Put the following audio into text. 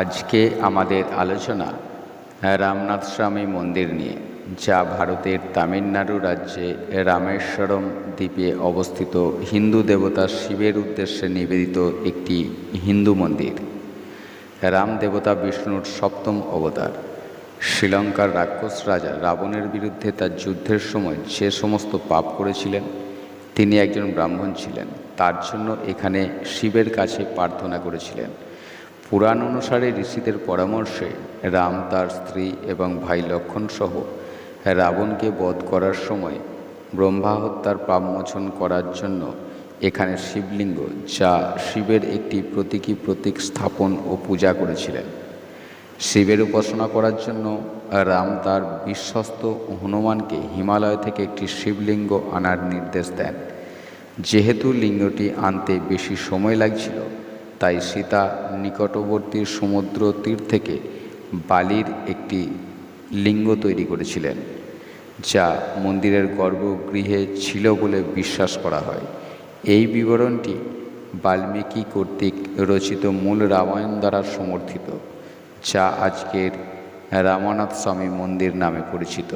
আজকে আমাদের আলোচনা রামনাথ স্বামী মন্দির নিয়ে, যা ভারতের তামিলনাড়ু রাজ্যে রামেশ্বরম দ্বীপে অবস্থিত হিন্দু দেবতা শিবের উদ্দেশ্যে নিবেদিত একটি হিন্দু মন্দির। রাম দেবতা বিষ্ণুর সপ্তম অবতার। শ্রীলঙ্কার রাক্ষস রাজা রাবণের বিরুদ্ধে তার যুদ্ধের সময় যে সমস্ত পাপ করেছিলেন, তিনি একজন ব্রাহ্মণ ছিলেন। তার জন্য এখানে শিবের কাছে প্রার্থনা করেছিলেন। পুরাণ অনুসারে ঋষিদের পরামর্শে রাম তার স্ত্রী এবং ভাই লক্ষণ সহ রাবণকে বধ করার সময় ব্রহ্মা হত্যার পাপমোচন করার জন্য এখানে শিবলিঙ্গ যা শিবের একটি প্রতীকী প্রতীক স্থাপন ও পূজা করেছিলেন। শিবের উপাসনা করার জন্য রাম তার বিশ্বস্ত হনুমানকে হিমালয় থেকে একটি শিবলিঙ্গ আনার নির্দেশ দেন। যেহেতু লিঙ্গটি আনতে বেশি সময় লাগছিল তাই সীতা নিকটবর্তী সমুদ্র তীর থেকে বালির একটি লিঙ্গ তৈরি করেছিলেন, যা মন্দিরের গর্ভগৃহে ছিল বলে বিশ্বাস করা হয়। এই বিবরণটি বাল্মীকি কর্তৃক রচিত মূল রামায়ণ দ্বারা সমর্থিত, যা আজকের রামানাথ স্বামী মন্দির নামে পরিচিত।